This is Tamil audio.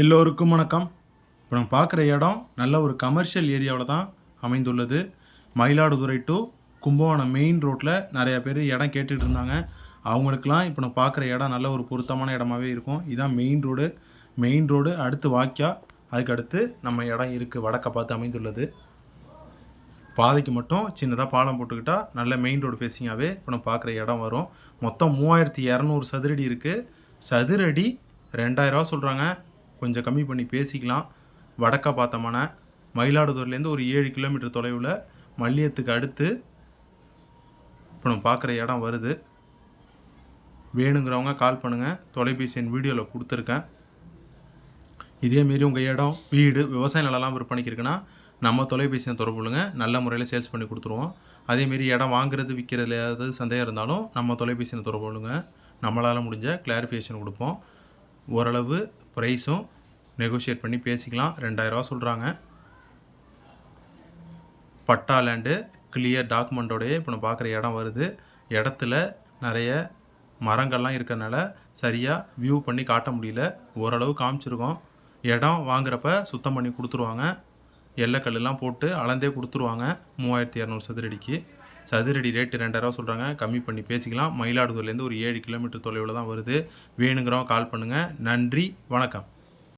எல்லோருக்கும் வணக்கம். இப்போ நம்ம பார்க்குற இடம் நல்ல ஒரு கமர்ஷியல் ஏரியாவில் தான் அமைந்துள்ளது. மயிலாடுதுறை டு கும்பகோணம் மெயின் ரோட்டில் நிறையா பேர் இடம் கேட்டுட்டு இருந்தாங்க. அவங்களுக்கெல்லாம் இப்போ நம்ம பார்க்குற இடம் நல்ல ஒரு பொருத்தமான இடமாவே இருக்கும். இதுதான் மெயின் ரோடு மெயின் ரோடு அடுத்து வாக்கியா அதுக்கடுத்து நம்ம இடம் இருக்குது வடக்க பார்த்து அமைந்துள்ளது. பாதைக்கு மட்டும் சின்னதாக பாலம் போட்டுக்கிட்டால் நல்ல மெயின் ரோடு ஃபேஸிங்காகவே இப்போ நம்ம பார்க்குற இடம் வரும். மொத்தம் மூவாயிரத்தி இரநூறு சதுரடி இருக்குது சதுரடி ரெண்டாயிரரூவா சொல்கிறாங்க கொஞ்சம் கம்மி பண்ணி பேசிக்கலாம். வடக்க பார்த்தோம்னா மயிலாடுதுறையிலேருந்து ஒரு ஏழு கிலோமீட்டர் தொலைவில் மல்லியத்துக்கு அடுத்து இப்போ நம்ம பார்க்குற இடம் வருது. வேணுங்கிறவங்க கால் பண்ணுங்கள் தொலைபேசி என் வீடியோவில் கொடுத்துருக்கேன். இதேமாரி உங்கள் இடம் வீடு விவசாய நிலம்லாம் விற்பனைக்கு இருக்குன்னா நம்ம தொலைபேசியை தொடர்பு நல்ல முறையில் சேல்ஸ் பண்ணி கொடுத்துருவோம். அதேமாரி இடம் வாங்குறது விற்கிறதுல ஏதாவது சந்தேகம் இருந்தாலும் நம்ம தொலைபேசியை தொடர்பு நம்மளால் முடிஞ்ச கிளாரிஃபிகேஷன் கொடுப்போம். ஓரளவு ப்ரைஸும் நெகோஷியேட் பண்ணி பேசிக்கலாம். ரெண்டாயிரரூவா சொல்கிறாங்க பட்டா லேண்டு கிளியர் டாக்குமெண்ட்டோடய இப்போ நம்ம பார்க்குற இடம் வருது. இடத்துல நிறைய மரங்கள்லாம் இருக்கிறனால சரியாக வியூ பண்ணி காட்ட முடியல. ஓரளவு காமிச்சிருக்கோம். இடம் வாங்குறப்ப சுத்தம் பண்ணி கொடுத்துருவாங்க. எல்லைக்கல்லாம் போட்டு அளந்தே கொடுத்துருவாங்க. மூவாயிரத்தி இரநூறு சதுரடிக்கு. சதுரடி ரேட்டு ரெண்டாயிரரூவா சொல்கிறாங்க கம்மி பண்ணி பேசிக்கலாம். மயிலாடுதுறையிலேருந்து ஒரு ஏழு கிலோமீட்டர் தொலைவில் தான் வருது. வேணுங்கிறவங்க கால் பண்ணுங்கள் நன்றி. வணக்கம்.